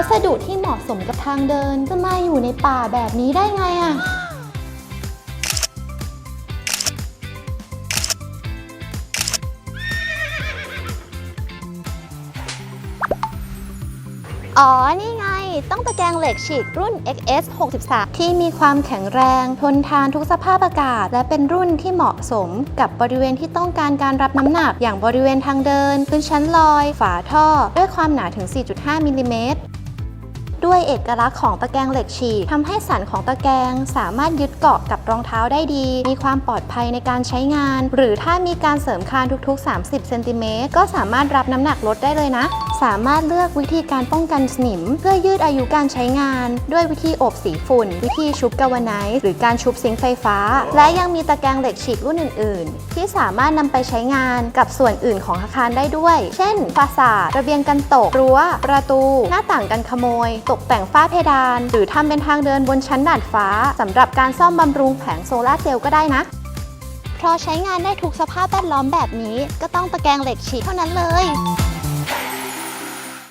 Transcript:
วัสดุที่เหมาะสมกับทางเดินจะมาอยู่ในป่าแบบนี้ได้ไงอะอ๋อ นี่ไง ต้องตะแกรงเหล็กฉีดรุ่น XS 63ที่มีความแข็งแรง ทนทานทุกสภาพอากาศ และเป็นรุ่นที่เหมาะสมกับบริเวณที่ต้องการการรับน้ำหนัก อย่างบริเวณทางเดิน พื้นชั้นลอย ฝาท่อ ด้วยความหนาถึง 4.5 มิลลิเมตร ด้วยเอกลักษณ์ของตะแกรงเหล็กฉีกทำให้สันของตะแกรงสามารถยึดเกาะกับรองเท้าได้ดี มีความปลอดภัยในการใช้งาน หรือถ้ามีการเสริมคานทุกๆ 30 เซนติเมตรก็สามารถรับน้ำหนักลดได้เลยนะ สามารถเลือกวิธีการป้องกันสนิม เพื่อยืดอายุการใช้งาน ด้วยวิธีอบสีฝุ่น วิธีชุบกาวไนซ์หรือการชุบซิงค์ไฟฟ้า และยังมีตะแกรงเหล็กฉีกรุ่นอื่น ๆ ที่สามารถนำไปใช้งานกับส่วนอื่นของอาคารได้ด้วย เช่นฟาสาดระเบียงกันตก รั้ว ประตู หน้าต่างกันขโมย ตกแต่งฝ้าเพดาน หรือทำเป็นทางเดินบนชั้นดาดฟ้าสำหรับการซ่อมบำรุงแผงโซลาร์เซลล์ก็ได้นะเพราะใช้งานได้ทุกสภาพแวดล้อมแบบนี้ ก็ต้องตะแกรงเหล็กฉีกเท่านั้นเลย